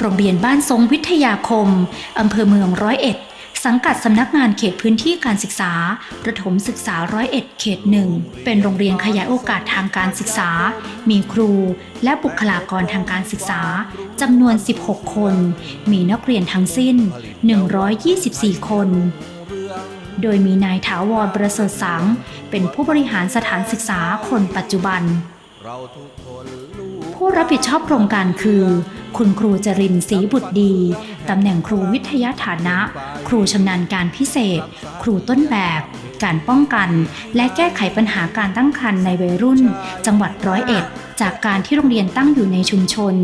โรงเรียนบ้านทรงวิทยาคม อำเภอเมืองร้อยเอ็ด สังกัดสำนักงานเขตพื้นที่การศึกษา ประถมศึกษาร้อยเอ็ดเขตหนึ่ง เป็นโรงเรียนขยายโอกาสทางการศึกษา มีครู และบุคลากรทางการศึกษาจำนวน 16 คน มีนักเรียนทั้งสิ้น 124 คนโดยมีนายถาวรประเสริฐสัง เป็นผู้บริหารสถานศึกษาคนปัจจุบัน ผู้รับผิดชอบโครงการคือ คุณครูจรินศรีบุตรดี ตำแหน่งครูวิทยาฐานะ ครูชำนาญการพิเศษ ครูต้นแบบ การป้องกัน และแก้ไขปัญหาการตั้งครรภ์ในวัยรุ่น จังหวัดร้อยเอ็ด จากการที่โรงเรียนตั้งอยู่ในชุมชน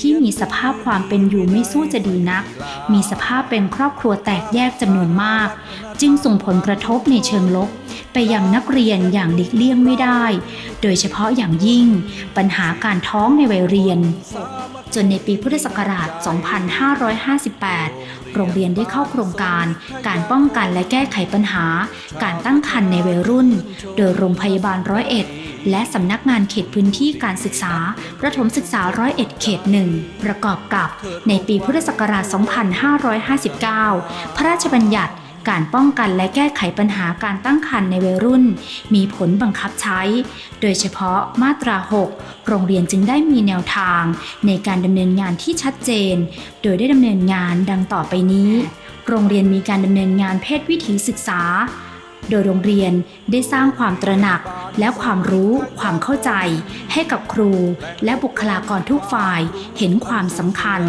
ที่มีสภาพความเป็นอยู่ไม่สู้จะดีนัก มีสภาพเป็นครอบครัวแตกแยกจำนวนมาก จึงส่งผลกระทบในเชิงลบไปยังนักเรียนอย่างหลีกเลี่ยงไม่ได้ โดยเฉพาะอย่างยิ่ง ปัญหาการท้องในวัยเรียน จนในปีพุทธศักราช 2558 โรงเรียนได้เข้าโครงการ การป้องกันและแก้ไขปัญหา การตั้งครรภ์ในวัยรุ่น โดยโรงพยาบาลร้อยเอ็ดและสำนักงานเขตพื้นที่การศึกษา ประถมศึกษาร้อยเอ็ดเขตหนึ่งประกอบกับในปีพุทธศักราช 2559 พระราชบัญญัติ การป้องกันและแก้ไขปัญหาการตั้งครรภ์ในวัยรุ่น มีผลบังคับใช้ โดยเฉพาะมาตรา 6 โรงเรียนจึงได้มีแนวทาง ในการดำเนินงานที่ชัดเจน โดยได้ดำเนินงานดังต่อไปนี้ โรงเรียนมีการดำเนินงานเพศวิถีศึกษา โดยโรงเรียนได้สร้างความตระหนักและความรู้ความเข้าใจ ให้กับครูและบุคลากรทุกฝ่ายเห็นความสำคัญ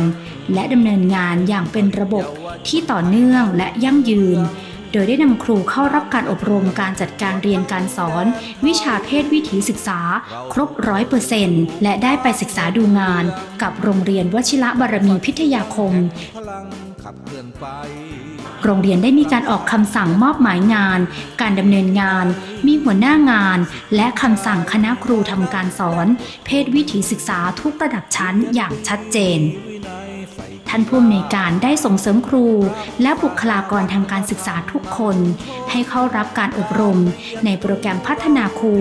และดำเนินงานอย่างเป็นระบบที่ต่อเนื่องและยั่งยืน โดยได้นำครูเข้ารับการอบรมการจัดการเรียนการสอน วิชาเพศวิถีศึกษา ครบร้อยเปอร์เซนต์และได้ไปศึกษาดูงาน กับโรงเรียนวชิระบารมีพิทยาคมพลังขับเคลื่อนไป โรงเรียนได้มีการออกคำสั่งมอบหมายงาน การดำเนินงาน มีหัวหน้างาน และคำสั่งคณะครูทำการสอน เพศวิถีศึกษาทุกระดับชั้นอย่างชัดเจนท่านผู้อำนวยการได้ส่งเสริมครู และบุคลากรทางการศึกษาทุกคน ให้เข้ารับการอบรม ในโปรแกรมพัฒนาครู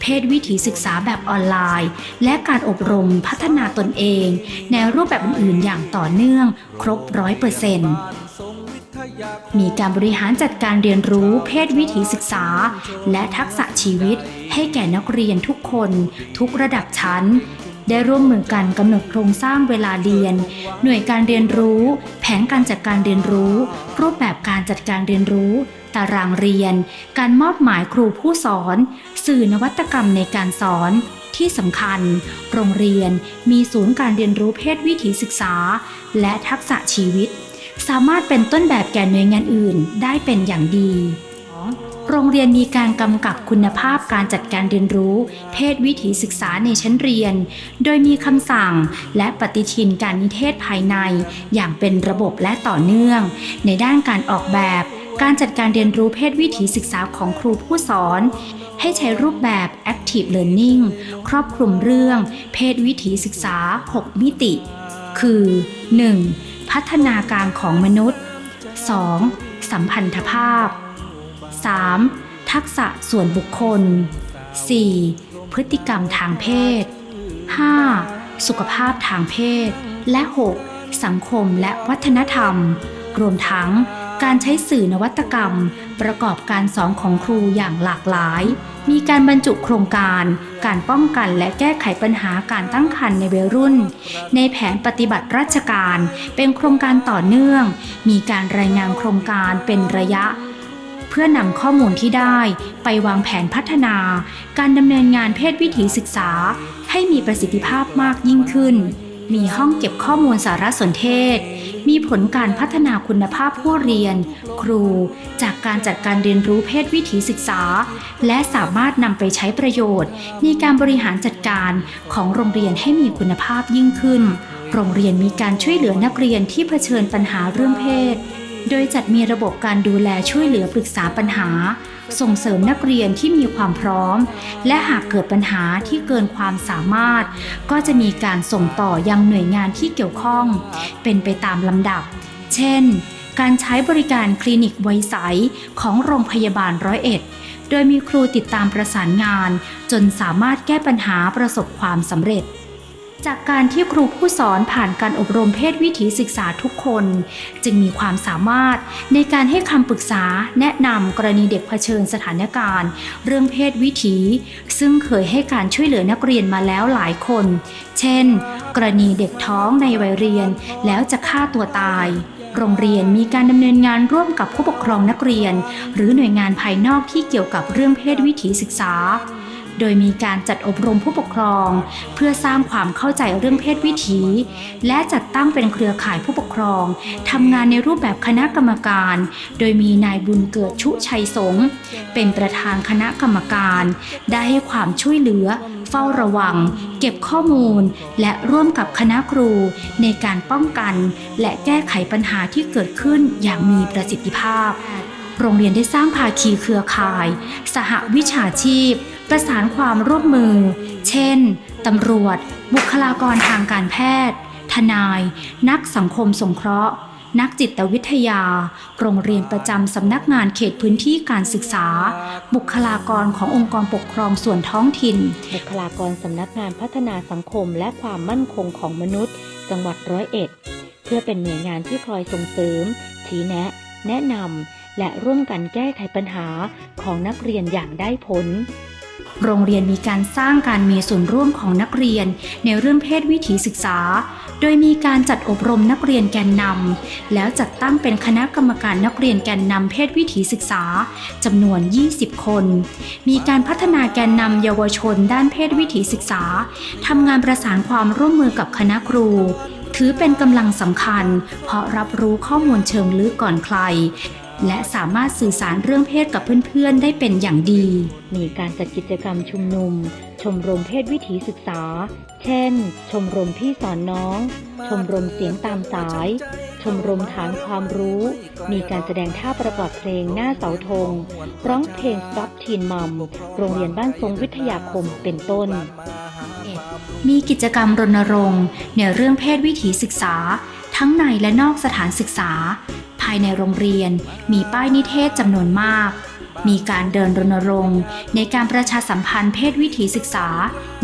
เพศวิถีศึกษาแบบออนไลน์ และการอบรมพัฒนาตนเอง ในรูปแบบอื่นๆอย่างต่อเนื่อง ครบร้อยเปอร์เซ็นต์ มีการบริหารจัดการเรียนรู้เพศวิถีศึกษา และทักษะชีวิตให้แก่นักเรียนทุกคน ทุกระดับชั้น ได้ร่วมมือกันกำหนดโครงสร้างเวลาเรียน หน่วยการเรียนรู้ แผนการจัดการเรียนรู้ รูปแบบการจัดการเรียนรู้ ตารางเรียน การมอบหมายครูผู้สอน สื่อนวัตกรรมในการสอนที่สำคัญ โรงเรียนมีศูนย์การเรียนรู้เพศวิถีศึกษา และทักษะชีวิต สามารถเป็นต้นแบบแก่หน่วยงานอื่นได้เป็นอย่างดี โรงเรียนมีการกำกับคุณภาพการจัดการเรียนรู้ เพศวิถีศึกษาในชั้นเรียน โดยมีคำสั่งและปฏิทินการนิเทศภายใน อย่างเป็นระบบและต่อเนื่อง ในด้านการออกแบบ การจัดการเรียนรู้เพศวิถีศึกษาของครูผู้สอนให้ใช้รูปแบบ Active Learning ครอบคลุมเรื่อง เพศวิถีศึกษา 6 มิติ คือ 1. พัฒนาการของมนุษย์ 2. สัมพันธภาพ 3. ทักษะส่วนบุคคล 4. พฤติกรรมทางเพศ 5. สุขภาพทางเพศ และ 6. สังคมและวัฒนธรรม รวมทั้งการใช้สื่อนวัตกรรม ประกอบการสอนของครูอย่างหลากหลาย มีการบรรจุโครงการ การป้องกันและแก้ไขปัญหาการตั้งครรภ์ในวัยรุ่น ในแผนปฏิบัติราชการ เป็นโครงการต่อเนื่อง มีการรายงานโครงการเป็นระยะ เพื่อนำข้อมูลที่ได้ไปวางแผนพัฒนา การดำเนินงานเพศวิถีศึกษา ให้มีประสิทธิภาพมากยิ่งขึ้น มีห้องเก็บข้อมูลสารสนเทศ มีผลการพัฒนาคุณภาพผู้เรียน ครู จากการจัดการเรียนรู้เพศวิถีศึกษา และสามารถนำไปใช้ประโยชน์ ในการบริหารจัดการของโรงเรียนให้มีคุณภาพยิ่งขึ้น โรงเรียนมีการช่วยเหลือนักเรียนที่เผชิญปัญหาเรื่องเพศ โดยจัดมีระบบการดูแลช่วยเหลือปรึกษาปัญหา ส่งเสริมนักเรียนที่มีความพร้อม และหากเกิดปัญหาที่เกินความสามารถ ก็จะมีการส่งต่อยังหน่วยงานที่เกี่ยวข้อง เป็นไปตามลำดับ เช่น การใช้บริการคลินิกไวใสของโรงพยาบาลร้อยเอ็ดโดยมีครูติดตามประสานงาน จนสามารถแก้ปัญหาประสบความสำเร็จ จากการที่ครูผู้สอนผ่านการอบรมเพศวิถีศึกษาทุกคน จึงมีความสามารถในการให้คำปรึกษาแนะนำกรณีเด็กเผชิญสถานการณ์ เรื่องเพศวิถี ซึ่งเคยให้การช่วยเหลือนักเรียนมาแล้วหลายคน เช่น กรณีเด็กท้องในวัยเรียนแล้วจะฆ่าตัวตาย โรงเรียนมีการดำเนินงานร่วมกับผู้ปกครองนักเรียน หรือหน่วยงานภายนอกที่เกี่ยวกับเรื่องเพศวิถีศึกษา โดยมีการจัดอบรมผู้ปกครอง เพื่อสร้างความเข้าใจเรื่องเพศวิถี และจัดตั้งเป็นเครือข่ายผู้ปกครองทำงานในรูปแบบคณะกรรมการ โดยมีนายบุญเกิดชุชัยสงเป็นประธานคณะกรรมการ ได้ให้ความช่วยเหลือ เฝ้าระวัง เก็บข้อมูล และร่วมกับคณะครู ในการป้องกัน และแก้ไขปัญหาที่เกิดขึ้นอย่างมีประสิทธิภาพ โรงเรียนได้สร้างภาคีเครือข่าย สหวิชาชีพ ประสานความร่วมมือ เช่น ตำรวจ บุคลากรทางการแพทย์ ทนาย นักสังคมสงเคราะห์ นักจิตวิทยา โรงเรียนประจำสำนักงานเขตพื้นที่การศึกษา บุคลากรขององค์กรปกครองส่วนท้องถิ่น บุคลากรสำนักงานพัฒนาสังคมและความมั่นคงของมนุษย์ จังหวัดร้อยเอ็ด เพื่อเป็นหน่วยงานที่คอยส่งเสริม ชี้แนะ แนะนำและร่วมกันแก้ไขปัญหาของนักเรียนอย่างได้ผล โรงเรียนมีการสร้างการมีส่วนร่วมของนักเรียนในเรื่องเพศวิถีศึกษา โดยมีการจัดอบรมนักเรียนแกนนำแล้วจัดตั้งเป็นคณะกรรมการนักเรียนแกนนำเพศวิถีศึกษาจำนวน 20 คน มีการพัฒนาแกนนำเยาวชนด้านเพศวิถีศึกษาทำงานประสานความร่วมมือกับคณะครูถือเป็นกำลังสำคัญ เพราะรับรู้ข้อมูลเชิงลึกก่อนใคร และสามารถสื่อสารเรื่องเพศกับเพื่อนๆ ได้เป็นอย่างดี มีการจัดกิจกรรมชุมนุม ชมรมเพศวิถีศึกษา เช่น ชมรมพี่สอนน้อง ชมรมเสียงตามสาย ชมรมฐานความรู้ มีการแสดงท่าประกอบเพลงหน้าเสาธง ร้องเพลง Stop Teen Mom โรงเรียนบ้านทรงวิทยาคมเป็นต้นมีกิจกรรมรณรงค์ในเรื่องเพศวิถีศึกษา ทั้งในและนอกสถานศึกษา ภายในโรงเรียน มีป้ายนิเทศจำนวนมาก มีการเดินรณรงค์ในการประชาสัมพันธ์เพศวิถีศึกษา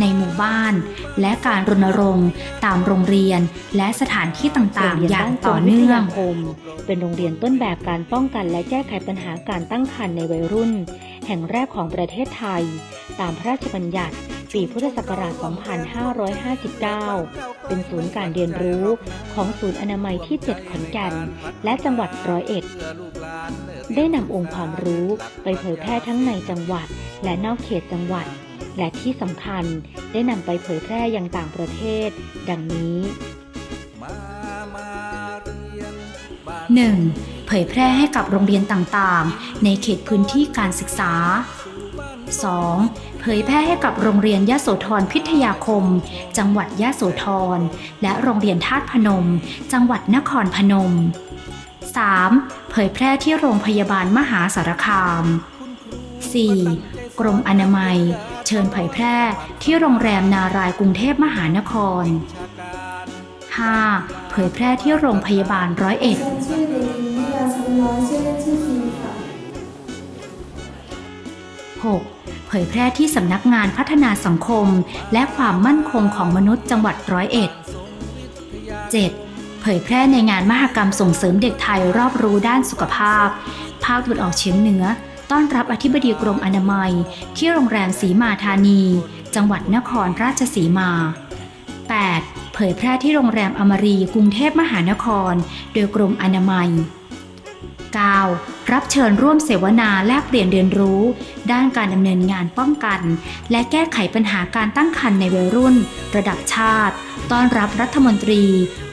ในหมู่บ้าน และการรณรงค์ตามโรงเรียน และสถานที่ต่างๆ อย่างต่อเนื่องโรงรียบ้าทรงวิทยาคมเป็นโรงเรียนต้นแบบการป้องกันและแก้ไขปัญหาการตั้งครรภ์ในวัยรุ่น แห่งแรกของประเทศไทย ตามพระราชบัญญัติปีพุทธศักราช 2559 เป็นศูนย์การเรียนรู้ของศูนย์อนามัยที่ 7 ขอนแก่น และจังหวัดร้อยเอ็ด ได้นำองค์ความรู้ไปเผยแพร่ทั้งในจังหวัด และนอกเขตจังหวัด และที่สำคัญได้นำไปเผยแพร่ยังต่างประเทศ ดังนี้มามาเรียนบ้าน 1. เผยแพร่ให้กับโรงเรียนต่างๆ ในเขตพื้นที่การศึกษา 2. เผยแพร่ให้กับโรงเรียนยโสธรพิทยาคม จังหวัดยโสธร และโรงเรียนธาตุพนม จังหวัดนครพนม 3. เผยแพร่ที่โรงพยาบาลมหาสารคาม 4. กรมอนามัย เชิญเผยแพร่ที่โรงแรมนารายกรุงเทพมหานคร 5. เผยแพร่ที่โรงพยาบาลร้อยเอ็ดชื่อเด็กหญิงวิยาสุนน้อยชื่อเล่นชื่อคิมค่ะ 6. เผยแพร่ที่สำนักงานพัฒนาสังคม และความมั่นคงของมนุษย์จังหวัดร้อยเอ็ด 7. เผยแพร่ในงานมหกรรมส่งเสริมเด็กไทยรอบรู้ด้านสุขภาพ ภาคตะวันออกเฉียงเหนือ ต้อนรับอธิบดีกรมอนามัย ที่โรงแรมสีมาธานี จังหวัดนครราชสีมา 8. เผยแพร่ที่โรงแรมอมรีกรุงเทพมหานคร โดยกรมอนามัย 9. รับเชิญร่วมเสวนาแลกเปลี่ยนเรียนรู้ ด้านการดำเนินงานป้องกัน และแก้ไขปัญหาการตั้งครรภ์ในวัยรุ่น ระดับชาติ ต้อนรับรัฐมนตรี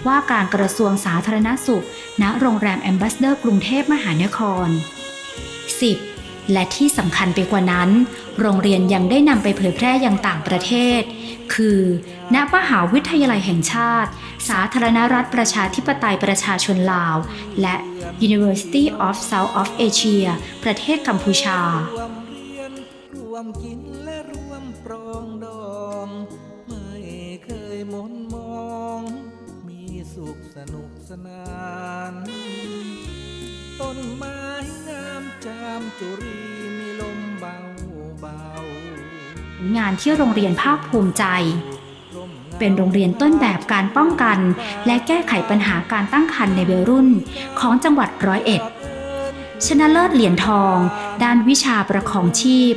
ว่าการกระทรวงสาธารณสุข ณ โรงแรมแอมบาสเดอร์กรุงเทพมหานคร 10. และที่สำคัญไปกว่านั้น โรงเรียนยังได้นำไปเผยแพร่ยังต่างประเทศ คือ ณ มหาวิทยาลัยแห่งชาติ สาธารณรัฐประชาธิปไตยประชาชนลาว และ University of South of Asia ประเทศกัมพูชา จุรีมีลมเบาเบางานที่โรงเรียนภาคภูมิใจ เป็นโรงเรียนต้นแบบการป้องกัน และแก้ไขปัญหาการตั้งครรภ์ในวัยรุ่นของจังหวัดร้อยเอ็ด ชนะเลิศเหรียญทอง ด้านวิชาประคองชีพ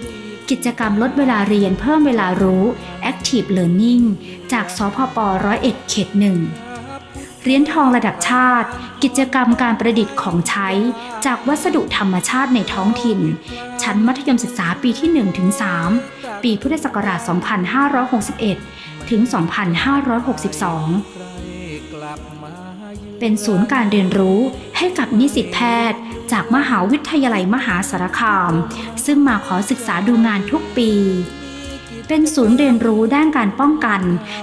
กิจกรรมลดเวลาเรียนเพิ่มเวลารู้ Active Learning จากสพปร้อยเอ็ดเขตหนึ่ง เหรียญทองระดับชาติ กิจกรรมการประดิษฐ์ของใช้ จากวัสดุธรรมชาติในท้องถิ่น ชั้นมัธยมศึกษาปีที่1ถึง3ปีพุทธศักราช 2561 ถึง 2562 เป็นศูนย์การเรียนรู้ให้กับนิสิตแพทย์ จากมหาวิทยาลัยมหาสารคาม ซึ่งมาขอศึกษาดูงานทุกปี เป็นศูนย์เรียนรู้ด้านการป้องกัน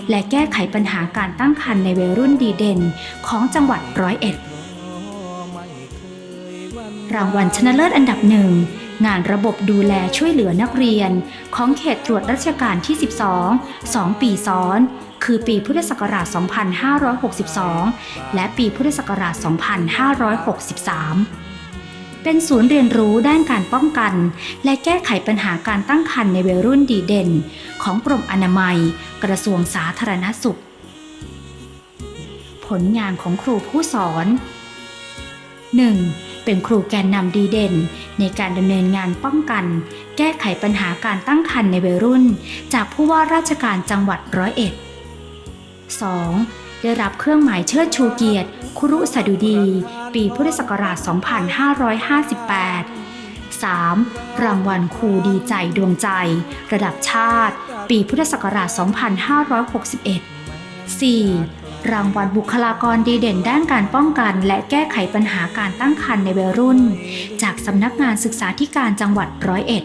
และแก้ไขปัญหาการตั้งครรภ์ในวัยรุ่นดีเด่น ของจังหวัดร้อยเอ็ดรางวัลชนะเลิศอันดับหนึ่งงานระบบดูแลช่วยเหลือนักเรียน ของเขตตรวจราชการที่ 12 2 ปีซ้อน คือปีพุทธศักราช 2562 และปีพุทธศักราช 2563 เป็นศูนย์เรียนรู้ด้านการป้องกัน และแก้ไขปัญหาการตั้งครรภ์ในวัยรุ่นดีเด่น ของกรมอนามัย กระทรวงสาธารณสุข ผลงานของครูผู้สอน 1. เป็นครูแกนนำดีเด่น ในการดำเนินงานป้องกัน แก้ไขปัญหาการตั้งครรภ์ในวัยรุ่น จากผู้ว่าราชการจังหวัดร้อยเอ็ด 2. ได้รับเครื่องหมายเชิดชูเกียรติครุสดุดี ปีพุทธศักราช 2558 3. รางวัลครูดีใจดวงใจ ระดับชาติ ปีพุทธศักราช 2561 4. รางวัลบุคลากรดีเด่นด้านการป้องกัน และแก้ไขปัญหาการตั้งครรภ์ในวัยรุ่น จากสำนักงานศึกษาธิการจังหวัดร้อยเอ็ด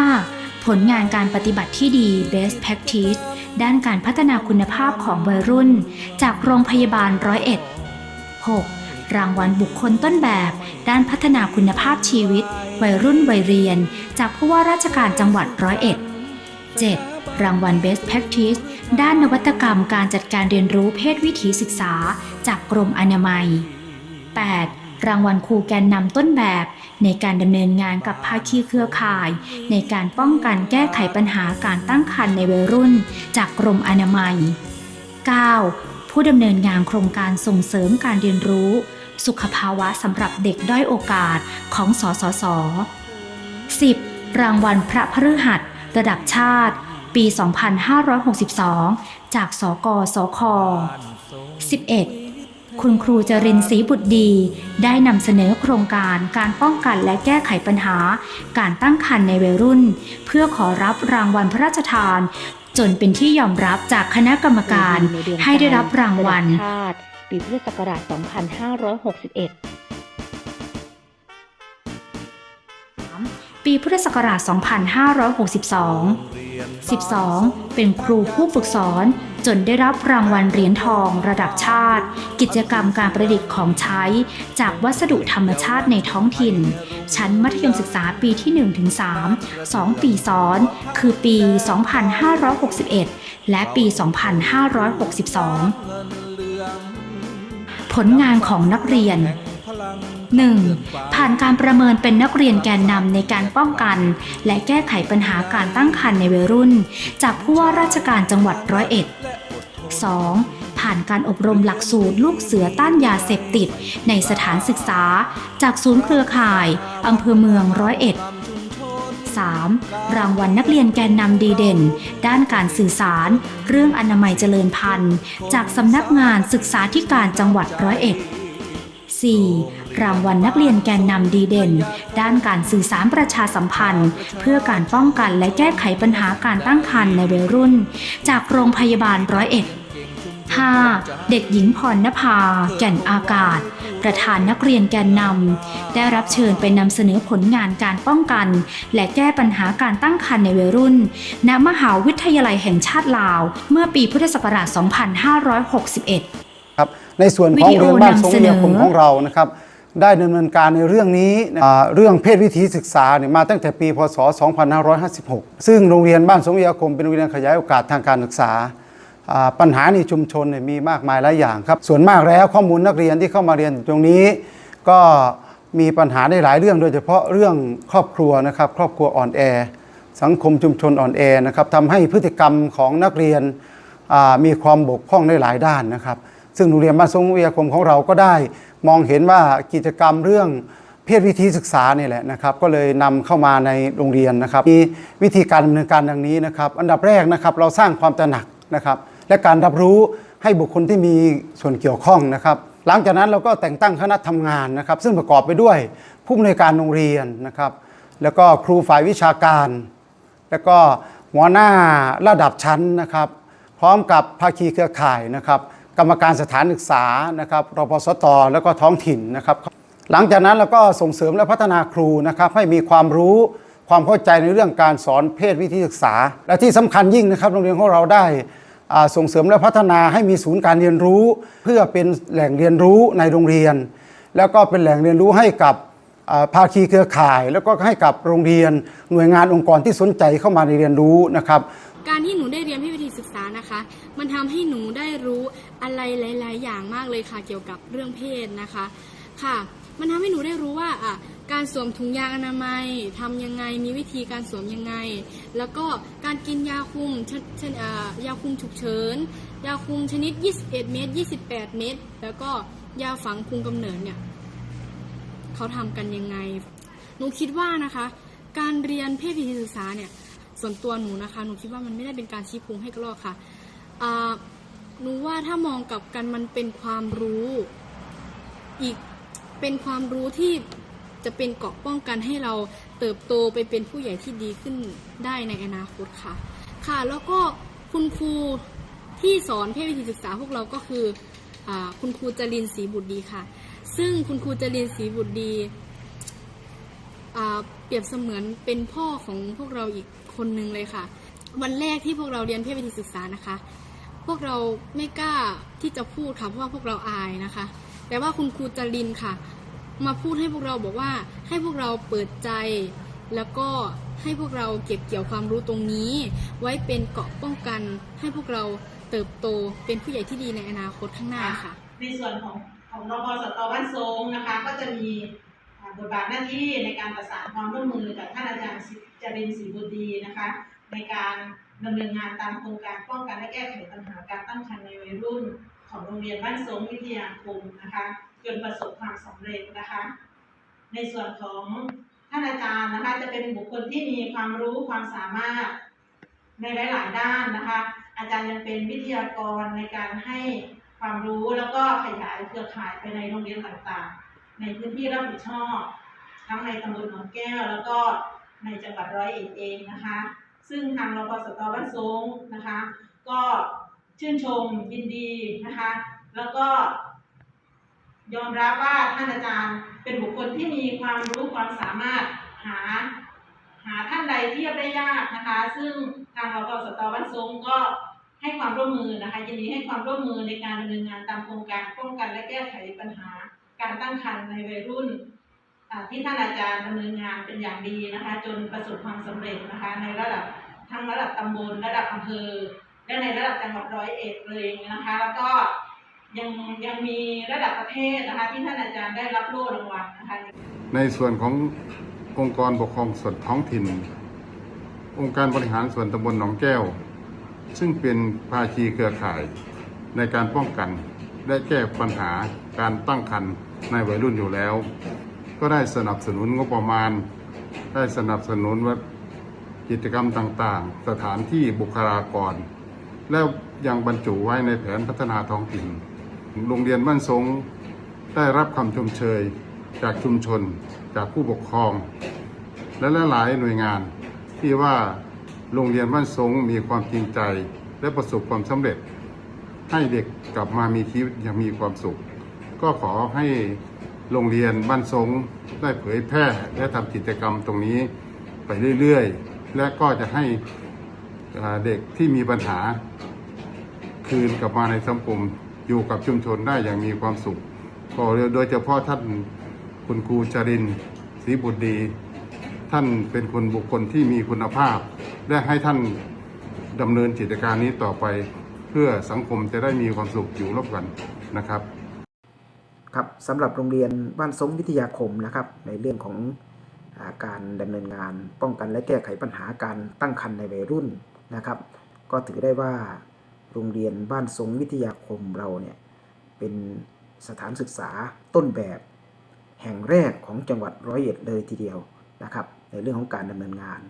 5. ผลงานการปฏิบัติที่ดี Best Practice ด้านการพัฒนาคุณภาพของวัยรุ่น จากโรงพยาบาลร้อยเอ็ด 6. รางวัลบุคคลต้นแบบ ด้านพัฒนาคุณภาพชีวิต วัยรุ่นวัยเรียน จากผู้ว่าราชการจังหวัดร้อยเอ็ด 7. รางวัล Best Practice ด้านนวัตกรรมการจัดการเรียนรู้เพศวิถีศึกษา จากกรมอนามัย 8. รางวัลครูแกนนำต้นแบบ ในการดำเนินงานกับภาคีเครือข่าย ในการป้องกันแก้ไขปัญหาการตั้งครรภ์ในวัยรุ่น จากกรมอนามัย 9. ผู้ดำเนินงานโครงการส่งเสริมการเรียนรู้ สุขภาวะสำหรับเด็กด้อยโอกาสของสสส 10. รางวัลพระพฤหัส ระดับชาติ ปี 2562 จากสกสค 11. คุณครูจรินทร์ศรีบุตรดี ได้นำเสนอโครงการการป้องกันและแก้ไขปัญหา การตั้งครรภ์ในวัยรุ่น เพื่อขอรับรางวัลพระราชทาน จนเป็นที่ยอมรับจากคณะกรรมการในเดือนให้ได้รับรางวัลระดับชาติปีพุทธศักราช 2561ปีพุทธศักราช 2562 12. เป็นครูผู้ฝึกสอน จนได้รับรางวัลเหรียญทองระดับชาติ กิจกรรมการประดิษฐ์ของใช้ จากวัสดุธรรมชาติในท้องถิ่น ชั้นมัธยมศึกษาปีที่ 1-3 2 ปีซ้อน คือปี 2561 และปี 2562 ผลงานของนักเรียน 1. ผ่านการประเมินเป็นนักเรียนแกนนำในการป้องกัน และแก้ไขปัญหาการตั้งครรภ์ในวัยรุ่น จากผู้ว่าราชการจังหวัดร้อยเอ็ด 2. ผ่านการอบรมหลักสูตรลูกเสือต้านยาเสพติด ในสถานศึกษา จากศูนย์เครือข่ายอำเภอเมืองร้อยเอ็ด 3. รางวัลนักเรียนแกนนำดีเด่น ด้านการสื่อสาร เรื่องอนามัยเจริญพันธุ์ จากสำนักงานศึกษาธิการจังหวัดร้อยเอ็ด 4. รางวัลนักเรียนแกนนำดีเด่น ด้านการสื่อสารประชาสัมพันธ์ เพื่อการป้องกันและแก้ไขปัญหาการตั้งครรภ์ในวัยรุ่น จากโรงพยาบาลร้อยเอ็ด 5. เด็กหญิงพรณภา แก่นอากาศ ประธานนักเรียนแกนนำได้รับเชิญไปนำเสนอผลงานการป้องกัน และแก้ปัญหาการตั้งครรภ์ในวัยรุ่น ณ มหาวิทยาลัยแห่งชาติลาว เมื่อปีพุทธศักราช 2561 ครับ ในส่วนของวิดีโอเรือนบ้านทรงนำเสนเรียอคมของเรานะครับ ได้ดำเนินการในเรื่องนี้เรื่องเพศวิถีศึกษาเนี่ยมาตั้งแต่ปีพศ 2556 ซึ่งโรงเรียนบ้านสงเรียคมเป็นโรงเรียนขยายโอกาสทางการศึกษา ปัญหาในชุมชนเนี่ยมีมากมายหลายอย่างครับ ส่วนมากแล้วข้อมูลนักเรียนที่เข้ามาเรียนตรงนี้ ก็มีปัญหาในหลายเรื่อง โดยเฉพาะเรื่องครอบครัวนะครับครอบครัวอ่อนแอ สังคมชุมชนอ่อนแอนะครับทำให้พฤติกรรมของนักเรียนมีความบกพร่องในหลายด้านนะครับ ซึ่งโรงเรียนบ้านทรงวิทยาคมของเราก็ได้ มองเห็นว่ากิจกรรมเรื่องเพศวิธีศึกษานี่แหละนะครับก็เลยนำเข้ามาในโรงเรียนนะครับมีวิธีการดำเนินการดังนี้นะครับ อันดับแรกนะครับเราสร้างความตระหนักนะครับ และการรับรู้ให้บุคคลที่มีส่วนเกี่ยวข้องนะครับ หลังจากนั้นเราก็แต่งตั้งคณะทำงานนะครับ ซึ่งประกอบไปด้วยผู้อำนวยการโรงเรียนนะครับ แล้วก็ครูฝ่ายวิชาการ แล้วก็หัวหน้าระดับชั้นนะครับ พร้อมกับภาคีเครือข่ายนะครับ กรรมการสถานศึกษานะครับรพสตแล้วก็ท้องถิ่นนะครับ หลังจากนั้นเราก็ส่งเสริมและพัฒนาครูนะครับให้มีความรู้ความเข้าใจในเรื่องการสอนเพศวิธีศึกษา และที่สำคัญยิ่งนะครับโรงเรียนของเราได้ส่งเสริมและพัฒนาให้มีศูนย์การเรียนรู้ เพื่อเป็นแหล่งเรียนรู้ในโรงเรียน แล้วก็เป็นแหล่งเรียนรู้ให้กับภาคีเครือข่าย แล้วก็ให้กับโรงเรียนหน่วยงานองค์กรที่สนใจเข้ามาในเรียนรู้นะครับ การที่หนูได้เรียนเพศวิธีศึกษานะคะ มันทำให้หนูได้รู้อะไรหลาย ๆ อย่างมากเลยค่ะ เกี่ยวกับเรื่องเพศนะคะค่ะ มันทำให้หนูได้รู้ว่าอะการสวมถุงยางอนามัยทำยังไงมีวิธีการสวมยังไง แล้วก็การกินยาคุมเช่นเช่นยาคุมฉุกเฉินยาคุมชนิด 21 เม็ด28 เม็ดแล้วก็ยาฝังคุมกำเนิดเนี่ยเขาทำกันยังไง หนูคิดว่านะคะ การเรียนเพศวิธีศึกษาเนี่ย ส่วนตัวหนูนะคะ หนูคิดว่ามันไม่ได้เป็นการชี้พุงให้กระรอกค่ะหนูว่าถ้ามองกับกันมันเป็นความรู้อีกเป็นความรู้ที่จะเป็นเกราะป้องกันให้เราเติบโตไปเป็นผู้ใหญ่ที่ดีขึ้นได้ในอนาคตค่ะ ค่ะ แล้วก็คุณครูที่สอนเพศวิธีศึกษาพวกเราก็คืออคุณครูจรินศรีบุตรดีค่ะ ซึ่งคุณครูจรินศรีบุตรดีเปรียบเสมือนเป็นพ่อของพวกเราอีก คนนึงเลยค่ะ วันแรกที่พวกเราเรียนเพศวิธีศึกษานะคะ พวกเราไม่กล้าที่จะพูดค่ะเพราะว่าพวกเราอายนะคะ แต่ว่าคุณครูจรินค่ะ มาพูดให้พวกเราบอกว่าให้พวกเราเปิดใจ แล้วก็ให้พวกเราเก็บเกี่ยวความรู้ตรงนี้ ไว้เป็นเกราะป้องกัน ให้พวกเราเติบโตเป็นผู้ใหญ่ที่ดีในอนาคตข้างหน้าค่ะ ในส่วนของของรพสตบ้านทรงนะคะ ก็จะมีบทบาทหน้าที่ในการประสานความร่วมมือกับท่านอาจารย์ศิ จรินศรีบุตรดีนะคะ ในการดำเนินงานตามโครงการป้องกันและแก้ไขปัญหาการตั้งครรภ์ในวัยรุ่น ของโรงเรียนบ้านทรงวิทยาคมนะคะจนประสบความสำเร็จนะคะ ในส่วนของท่านอาจารย์นะคะจะเป็นบุคคลที่มีความรู้ความสามารถในหลาย ๆ ด้านนะคะ อาจารย์ยังเป็นวิทยากรในการให้ความรู้แล้วก็ขยายเครือข่ายไปในโรงเรียนต่าง ๆ ในพื้นที่รับผิดชอบ ทั้งในตำบลหนองแก้ว แล้วก็ ในจังหวัดร้อยเอ็ดเองนะคะ ซึ่งทางรพสตบ้านทรงนะคะ ก็ชื่นชมยินดีนะคะ แล้วก็ยอมรับว่าท่านอาจารย์เป็นบุคคลที่มีความรู้ความสามารถหาหาท่านใดเทียบได้ยากนะคะ ซึ่งทางรพสตบ้านทรงก็ให้ความร่วมมือนะคะยินดีให้ความร่วมมือในการดำเนินงานตามโครงการป้องกันและแก้ไขปัญหาการตั้งครรภ์ในวัยรุ่น ที่ท่านอาจารย์ดำเนินงานเป็นอย่างดีนะคะ จนประสบความสำเร็จนะคะ ในระดับทั้งระดับตำบลระดับอำเภอ และในระดับจังหวัดร้อยเอ็ดเลยนะคะ แล้วก็ยังยังมีระดับประเทศนะคะที่ท่านอาจารย์ได้รับโล่รางวัลนะคะในส่วนขององค์กรปกครองส่วนท้องถิ่น องค์การบริหารส่วนตำบลหนองแก้ว ซึ่งเป็นภาคีเครือข่ายในการป้องกัน และแก้ปัญหาการตั้งครรภ์ในวัยรุ่นอยู่แล้ว ก็ได้สนับสนุนงบประมาณ ได้สนับสนุนว่ากิจกรรมต่างๆ สถานที่บุคลากร แล้วยังบรรจุไว้ในแผนพัฒนาท้องถิ่น โรงเรียนบ้านทรงได้รับคำชมเชยจากชุมชน จากผู้ปกครอง และหลายๆหน่วยงานที่ว่าโรงเรียนบ้านทรงมีความจริงใจ และประสบความสำเร็จ ให้เด็กกลับมามีชีวิตอย่างมีความสุข ก็ขอให้ โรงเรียนบ้านทรงได้เผยแพร่และทำกิจกรรมตรงนี้ไปเรื่อยๆ และก็จะให้เด็กที่มีปัญหาคืนกลับมาในสังคมอยู่กับชุมชนได้อย่างมีความสุขก็โดยเฉพาะท่านคุณครูจรินศรีบุตรดี ท่านเป็นคนบุคคลที่มีคุณภาพ และให้ท่านดำเนินกิจการนี้ต่อไป เพื่อสังคมจะได้มีความสุขอยู่ร่วมกันนะครับ ครับสำหรับโรงเรียนบ้านสมวิทยาคมนะครับ ในเรื่องของอาการดำเนินงานป้องกันและแก้ไขปัญหาการตั้งครรภ์ในวัยรุ่นนะครับ ก็ถือได้ว่าโรงเรียนบ้านสงวิทยาคมเราเนี่ยเป็นสถานศึกษาต้นแบบ แห่งแรกของจังหวัดร้อยเอ็ดเลยทีเดียวนะครับ ในเรื่องของการดำเนินงาน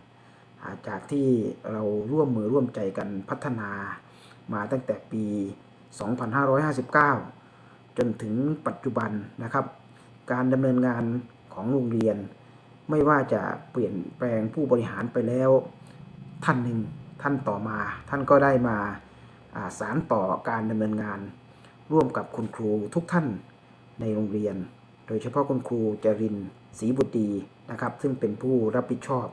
าจากที่เราร่วมมือร่วมใจกันพัฒนามาตั้งแต่ปี 2559 จนถึงปัจจุบันนะครับ การดำเนินงานของโรงเรียน ไม่ว่าจะเปลี่ยนแปลงผู้บริหารไปแล้ว ท่านหนึ่งท่านต่อมา ท่านก็ได้มาาสารต่อการดำเนินงาน ร่วมกับคุณครูทุกท่านในโรงเรียน โดยเฉพาะคุณครูจรินศรีบุตรีนะครับ ซึ่งเป็นผู้รับผิดชอบ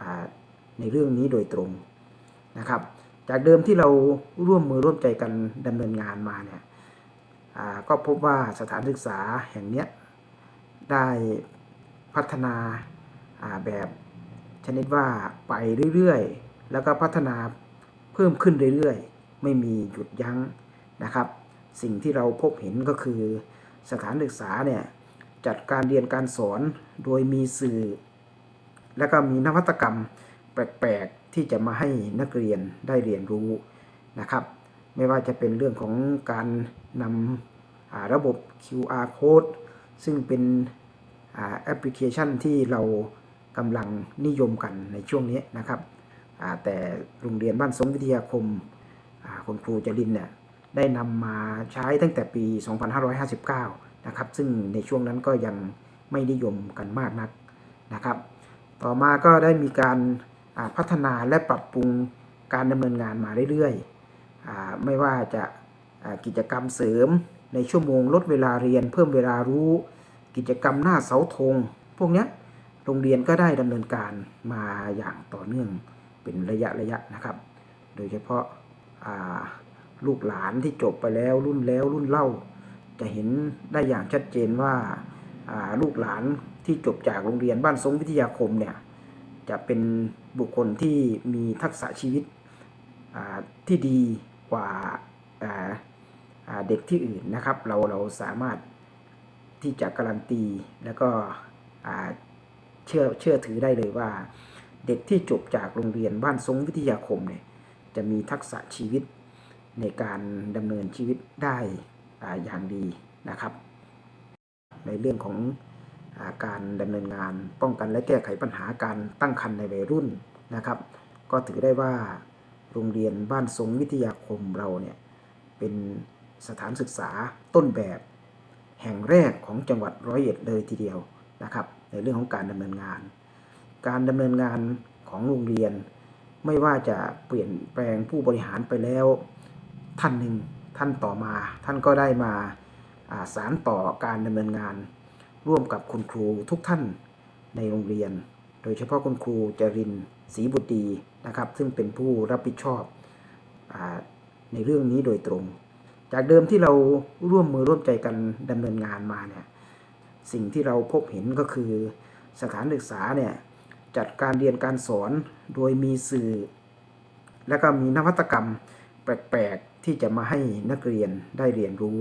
อในเรื่องนี้โดยตรงนะครับ จากเดิมที่เราร่วมมือร่วมใจกันดำเนินงานมาเนี่ย ก็พบว่าสถานศึกษาแห่งนี้ได้พัฒนาาแบบชนิดว่าไปเรื่อยๆ แล้วก็พัฒนาเพิ่มขึ้นเรื่อยๆ ไม่มีหยุดยั้งนะครับ สิ่งที่เราพบเห็นก็คือสถานศึกษาเนี่ยจัดการเรียนการสอนโดยมีสื่อ และก็มีนวัตกรรมแปลกๆ ที่จะมาให้นักเรียนได้เรียนรู้นะครับ ไม่ว่าจะเป็นเรื่องของการนำระบบ QR code ซึ่งเป็นอแอปพลิเคชันที่เรากำลังนิยมกันในช่วงนี้นะครับ แต่โรงเรียนบ้านสงวิทยาคมาคุณครูจรินเนี่ยได้นำมาใช้ตั้งแต่ปี 2559 นะครับ ซึ่งในช่วงนั้นก็ยังไม่นิยมกันมากนักนะครับ ต่อมาก็ได้มีการาพัฒนาและปรับปรุงการดำเนินงานมาเรื่อยๆ ไม่ว่าจะกิจกรรมเสริมในชั่วโมงลดเวลาเรียน เพิ่มเวลารู้ กิจกรรมหน้าเสาธงพวกนี้โรงเรียนก็ได้ดำเนินการมาอย่างต่อเนื่องเป็นระยะระยะนะครับ โดยเฉพาะาลูกหลานที่จบไปแล้วรุ่นแล้วรุ่นเล่า จะเห็นได้อย่างชัดเจนว่าาลูกหลานที่จบจากโรงเรียนบ้านทรงวิทยาคมเนี่ยจะเป็นบุคคลที่มีทักษะชีวิตที่ดี กว่าเด็กที่อื่นนะครับ เราเราสามารถที่จะการันตีแล้วก็เชื่อเชื่อถือได้เลยว่า เด็กที่จบจากโรงเรียนบ้านทรงวิทยาคมเนี่ยจะมีทักษะชีวิตในการดำเนินชีวิตได้ออย่างดีนะครับ ในเรื่องของอาการดำเนินงานป้องกันและแก้ไขปัญหาการตั้งครรภ์ในวัยรุ่นนะครับ ก็ถือได้ว่า โรงเรียนบ้านทรงวิทยาคมเราเนี่ยเป็นสถานศึกษาต้นแบบแห่งแรกของจังหวัดร้อยเอ็ดเลยทีเดียวนะครับในเรื่องของการดำเนินงาน การดำเนินงานของโรงเรียน ไม่ว่าจะเปลี่ยนแปลงผู้บริหารไปแล้ว ท่านหนึ่งท่านต่อมา ท่านก็ได้มาาสารต่อการดำเนินงาน ร่วมกับคุณครูทุกท่านในโรงเรียน โดยเฉพาะคุณครูจรินศรีบุตรีนะครับ ซึ่งเป็นผู้รับผิดชอบอในเรื่องนี้โดยตรง จากเดิมที่เราร่วมมือร่วมใจกันดำเนินงานมาเนี่ยสิ่งที่เราพบเห็นก็คือสถานศึกษาเนี่ยจัดการเรียนการสอนโดยมีสื่อ และก็มีนวัตกรรมแปลกๆ ที่จะมาให้นักเรียนได้เรียนรู้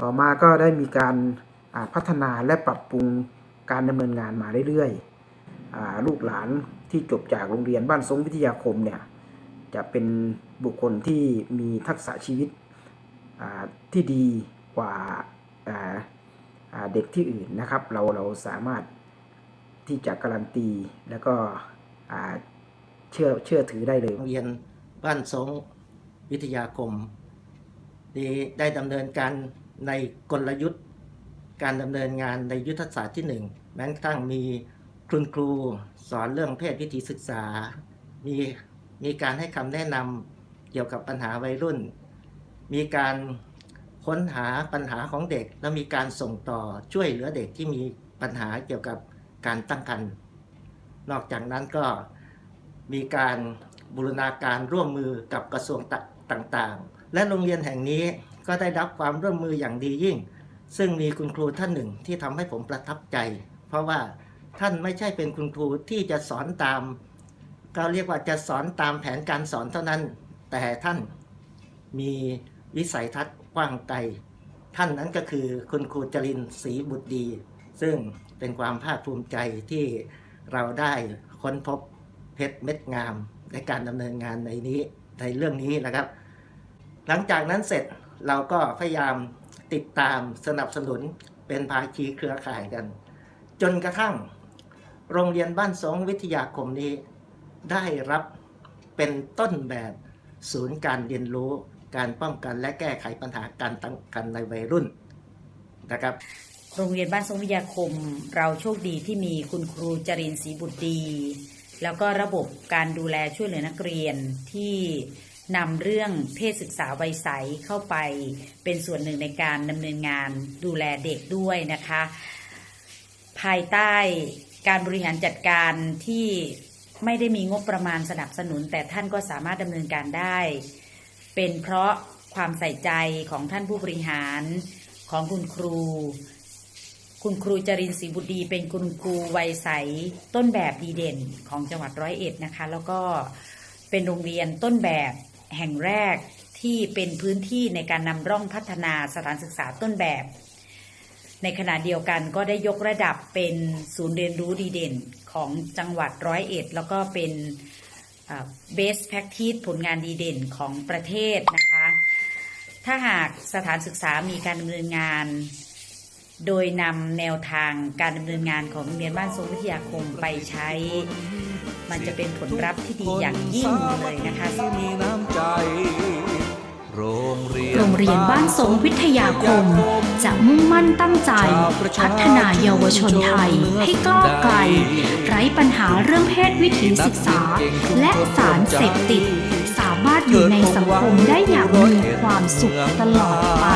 ต่อมาก็ได้มีการพัฒนาและปรับปรุงการดำเนินงานมาเรื่อยๆ ลูกหลานที่จบจากโรงเรียนบ้านทรงวิทยาคมเนี่ยจะเป็นบุคคลที่มีทักษะชีวิตที่ดีกว่าาาเด็กที่อื่นนะครับ เราเราสามารถที่จะการันตีแล้วก็เชื่อเชื่อถือได้เลยโรงเรียนบ้านสงวิทยาคมได้ได้ดำเนินการในกลยุทธ์ การดำเนินงานในยุทธศาสตร์ที่หนึ่งแม้กระทั่งมี คุณครูสอนเรื่องเพศวิถีศึกษา มีมีการให้คำแนะนำเกี่ยวกับปัญหาวัยรุ่น มีการค้นหาปัญหาของเด็ก แล้วมีการส่งต่อช่วยเหลือเด็กที่มีปัญหาเกี่ยวกับการตั้งครรภ์นอกจากนั้นก็มีการบูรณาการร่วมมือกับกระทรวงตต่างๆ และโรงเรียนแห่งนี้ก็ได้รับความร่วมมืออย่างดียิ่ง ซึ่งมีคุณครูท่านหนึ่งที่ทำให้ผมประทับใจ เพราะว่า ท่านไม่ใช่เป็นคุณครูที่จะสอนตาม ก็เรียกว่าจะสอนตามแผนการสอนเท่านั้น แต่ท่านมีวิสัยทัศน์กว้างไกล ท่านนั้นก็คือคุณครูจรินศรีบุตรดี ซึ่งเป็นความภาคภูมิใจที่เราได้ค้นพบเพชรเม็ดงาม ในการดำเนินงานในนี้ในเรื่องนี้นะครับ หลังจากนั้นเสร็จเราก็พยายามติดตามสนับสนุนเป็นภาคีเครือข่ายกัน จนกระทั่ง โรงเรียนบ้านสงวิทยาคมนี้ ได้รับเป็นต้นแบบศูนย์การเรียนรู้การป้องกันและแก้ไขปัญหาการตั้งกันในวัยรุ่นนะครับโรงเรียนบ้านทรงวิทยาคม เราโชคดีที่มีคุณครูจรินศรีบุตรดี แล้วก็ระบบการดูแลช่วยเหลือนักเรียนที่นำเรื่องเพศศึกษาวัยใสเข้าไป เป็นส่วนหนึ่งในการดำเนินงานดูแลเด็กด้วยนะคะ ภายใต้ การบริหารจัดการที่ไม่ได้มีงบประมาณสนับสนุน แต่ท่านก็สามารถดำเนินการได้ เป็นเพราะความใส่ใจของท่านผู้บริหารของคุณครู คุณครูจรินศรีบุตรดีเป็นคุณครูวัยใสต้นแบบดีเด่นของจังหวัดร้อยเอ็ดนะคะ แล้วก็เป็นโรงเรียนต้นแบบแห่งแรกที่เป็นพื้นที่ในการนำร่องพัฒนาสถานศึกษาต้นแบบ ในขณะเดียวกันก็ได้ยกระดับเป็นศูนย์เรียนรู้ดีเด่นของจังหวัดร้อยเอ็ด แล้วก็เป็นเบสแพ c ทิ e ผลงานดีเด่นของประเทศนะคะ ถ้าหากสถานศึกษามีการดำเนินงาน โดยนำแนวทางการดำเนินงานของโรงเรียนบ้านทรงวิทยาคมไปใช้ มันจะเป็นผลลัพธ์ที่ดีอย่างยิ่งเลยนะคะมีน้ำใจ โรงเรียนโรงเรียนบ้านสงวิทยาคม จะมุ่งมั่นตั้งใจ พัฒนาเยาวชนไทยให้ก้าวไกล ไร้ปัญหาเรื่องเพศวิถีศึกษา และสารเสพติด สามารถอยู่ในสังคมได้อย่างมีความสุขตลอดไป